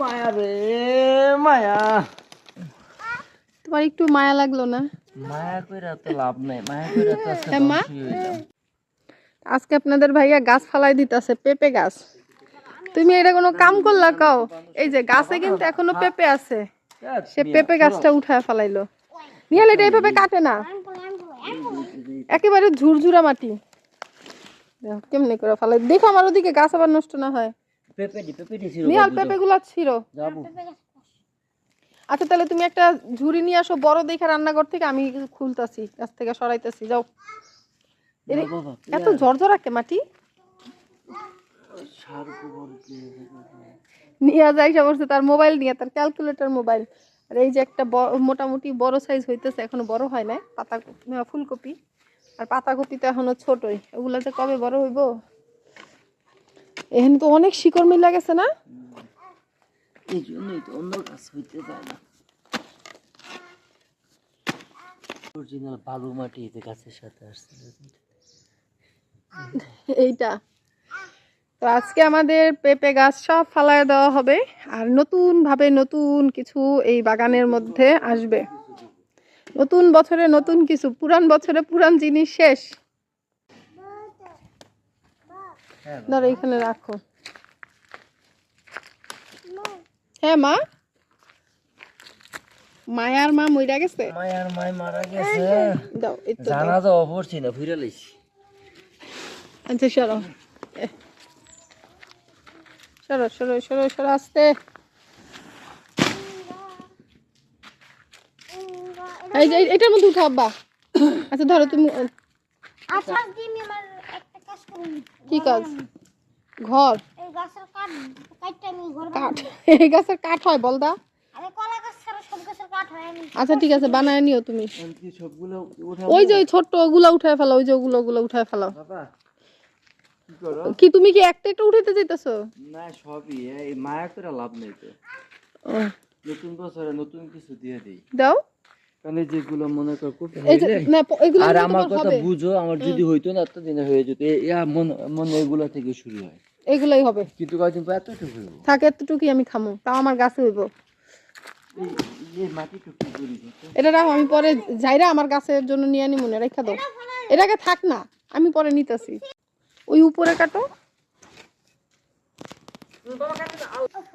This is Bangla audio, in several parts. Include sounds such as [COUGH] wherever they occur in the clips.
মায়া রে মায়া। তোমার একটু মায়া লাগল না? মায়া কইরা তো লাভ নাই মায়া কইরা তো আজকে হ্যাঁ, মা? আজকে আপনাদের ভাইয়া গাছ ফালাই দিতেছে পেঁপে গাছ। তুমি এটা কোনো কাম করলা কাও? এই যে গাছে কিন্তু এখনও পেঁপে আছে। সে পেঁপে গাছটা উঠায় ফালাইলো। নিহাল এটা এইভাবে কাটে না। একেবারে ঝুরঝুরা মাটি। দেখো কেমনে করে ফালাই দেখো আমার ওদিকে গাছ আবার নষ্ট না হয়। পেঁপেটি পেঁপেটি ছিল নিহাল বাবু, ছিল যাব। আচ্ছা তাহলে তুমি একটা ঝুড়ি নিয়ে আসো বড় দেখে রান্নাঘর থেকে আমি খুলতাছি গাছ থেকে সরাইতেছি যাও। এত ঝরঝরা কে মাটি? নিয়ে যাই বলছে তার মোবাইল নিয়ে তার ক্যালকুলেটর মোবাইল। আর এই যে একটা মোটামুটি বড় সাইজ হইতেছে এখনও বড় হয় নাই পাতা ফুলকপি। আর পাতাকপি তো এখনও ছোটই। ওগুলা যে কবে বড় হইব? এখানে তো অনেক শিকড় মিলা গেছে না? এই জন্যই তো অন্য কাজ হইতে যায় না। অরিজিনাল বালু মাটি এতে গাছের সাথে আসছে। এইটা। তো আজকে আমাদের পেঁপে গাছ সব ফালায় দেওয়া হবে আর নতুন ভাবে নতুন কিছু এই বাগানের মধ্যে আসবে। নতুন বছরে নতুন কিছু পুরান বছরে পুরান জিনিস শেষ হ্যাঁ ধরো এখানে রাখো। হ্যাঁ মা। মায়ার মা মইরা গেছে? মায়ার মায় মারা গেছে। দাও তো দাও। জানা যাওয়া পড়ছি না ফিরে লাইছি। আচ্ছা সরো। এ। সরো সরো সরো সরো আসতে। এই যে এটার মধ্যে উঠাবা আচ্ছা ধরো তুমি আচ্ছা দিমি আমার একটা কাজ করুন কি কাজ? ঘর? এই গাছের কাঠ কাঠটা আমি ঘর কাঠ। [LAUGHS] এই গাছের কাঠ হয় বলদা? আরে কলা গাছ ছাড়া সব গাছের কাঠ হয় আমি আচ্ছা ঠিক আছে বানায় নিও তুমি। কি সবগুলো উঠা ওই যে ওই ছোট্ট ওগুলা উঠায় ফেলো ওই যে ওগুলো ওগুলো উঠায় ফেলো। বাবা কি তুমি কি একটা একটা উঠাইতে চাইতেছো না সবই এই মায়া করে লাভ নেই তো। নতুন বছরে নতুন কিছু দিয়ে দিই। দাও। যেগুলো মনে কর আর আমার কথা বুঝো আমার যদি হইতো না এত দিনে হয়ে যেত। ইয়া মন মনে এগুলো থেকে শুরু হয়। এগুলাই হবে। কিন্তু কয়দিন পর এতটুকু হইব? থাকে এতটুকুই আমি খামো তাও আমার গাছে হইব। এটা রাখো আমি পরে যাইরা আমার গাছের জন্য নিয়ে আনি মনে রেখা দাও। এটাকে থাক না আমি পরে নিতেছি। ওই উপরে কাটো।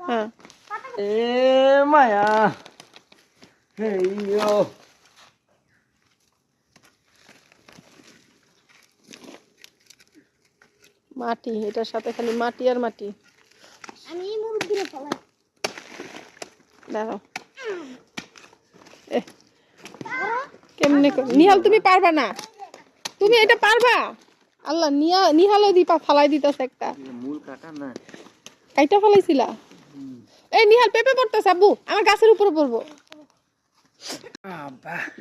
হ্যাঁ। এ মায়া। হেইয়ো মাটি এটার সাথে খালি মাটি আর মাটি। আমি এই মুরগিরে ফলাই দেখো এ, কেমনে করে- নিহাল তুমি পারবা না? তুমি এটা পারবা? আল্লাহ নিয়া নিহালও দিপা ফালাই দিতেছে একটা। মূল কাটা না। কাইটা ফালাইছিলা? এই নিহাল পেঁপে পড়তেছে আব্বু। আমার গাছের উপরে পড়ব।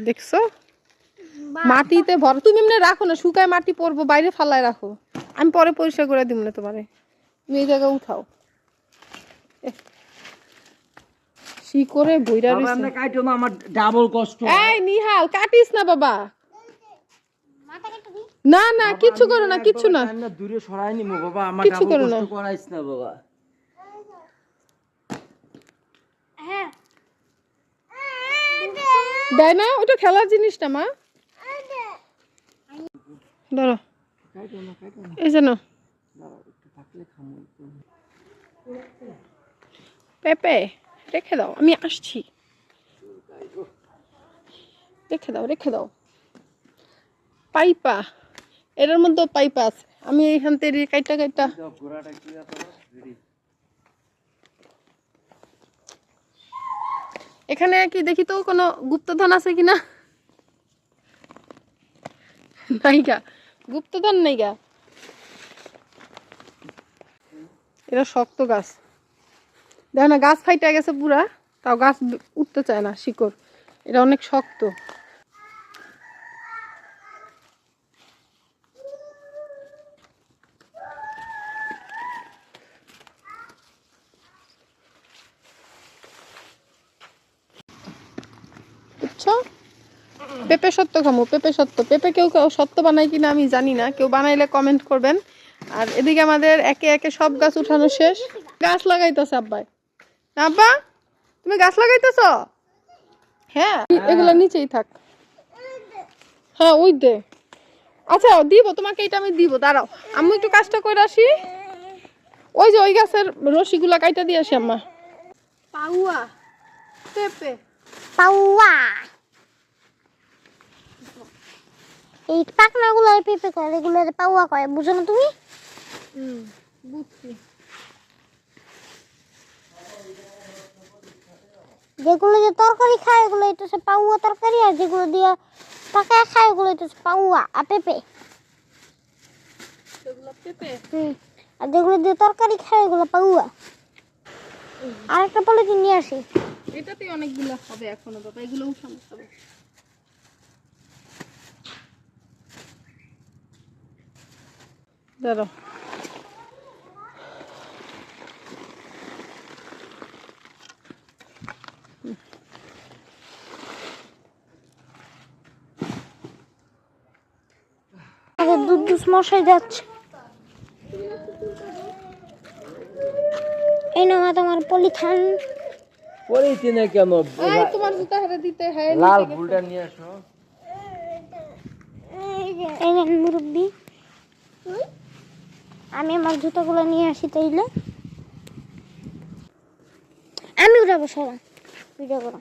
দেখছ? মাটিতে ভর তুমি এমনি রাখো না শুকায় মাটি পরবো বাইরে ফালায় রাখো। আমি পরে পরিষ্কার করে দিব না তোমারে। তুমি এই জায়গায় উঠাও। এহ। বইরা রইছে? আমরা কাইটো না আমার ডাবল কষ্ট। এই নিহাল কাটিস না বাবা। মাথা কেটে দিই না না কিচ্ছু করো না কিচ্ছু না। না দূরে সরাই নিমু বাবা আমার ডাবল না। কষ্ট করাইছ না বাবা। হ্যাঁ দেয় না? ওটা খেলার জিনিস না মা। ধরো। এই একটু। পেঁপে, রেখে দাও। আমি আসছি। রেখে দাও রেখে দাও। পাইপা, এটার মধ্যেও পাইপা আছে। আমি এইখান থেকে কাইটা কাইটা দাও, ঘোড়াটা কি ব্যাপার? Ready? এখানে কি দেখি তো কোনো গুপ্তধন আছে কিনা? নাইগা গুপ্তধন নাইগা এটা শক্ত গাছ। দেখো না, গাছ ফাইটা গেছে পুরা, তাও গাছ উঠতে চায় না, শিকড়। এটা অনেক শক্ত বুঝছ পেঁপে সত্য খামো পেঁপে সত্য। পেঁপে কেউ কেউ সত্য বানায় কিনা আমি জানি না কেউ বানাইলে কমেন্ট করবেন। আর এদিকে আমাদের একে একে সব গাছ উঠানো শেষ। গাছ লাগাইতেছে আব্বাই। আব্বা তুমি গাছ লাগাইতেছ? হ্যাঁ এগুলো নিচেই থাক। হ্যাঁ ওই দে। আচ্ছা দিব তোমাকে এটা আমি দিব দাঁড়াও। আমি একটু কাজটা করে আসি। ওই যে ওই গাছের রশিগুলা কাইটা দিয়ে আসি আম্মা। পাউয়া পেঁপে। পাউয়া এই পাকনা গুলো পেঁপে করে এগুলো পাউয়া কয়? বুঝো না তুমি? হুম বুঝছি। যেগুলো যে তরকারি খায় এগুলো এটা হচ্ছে পাউয়া তরকারি আর যেগুলো দিয়ে পাকায় খায় এগুলো এটা হচ্ছে পাউয়া আর পেঁপে। সেগুলো পেঁপে? হুম আর যেগুলো দিয়ে তরকারি খায় এগুলো পাউয়া আর একটা পলিথিন নিয়ে আসি। এটাতে অনেকগুলো হবে এখনও বাবা। এগুলো উঠানো দাঁড়াও। আগে দুধ দুধ মশাই যাচ্ছে। এই নামা তোমার পলিথান। কেন তোমার জুতা হারে দিতে হ্যাঁ লাল ফুলটা নিয়ে আসো। এই নেন মুরব্বি। আমি আমার জুতোগুলো নিয়ে আসি তাইলে। আমি উঠাবো সবাই। ভিডিও করো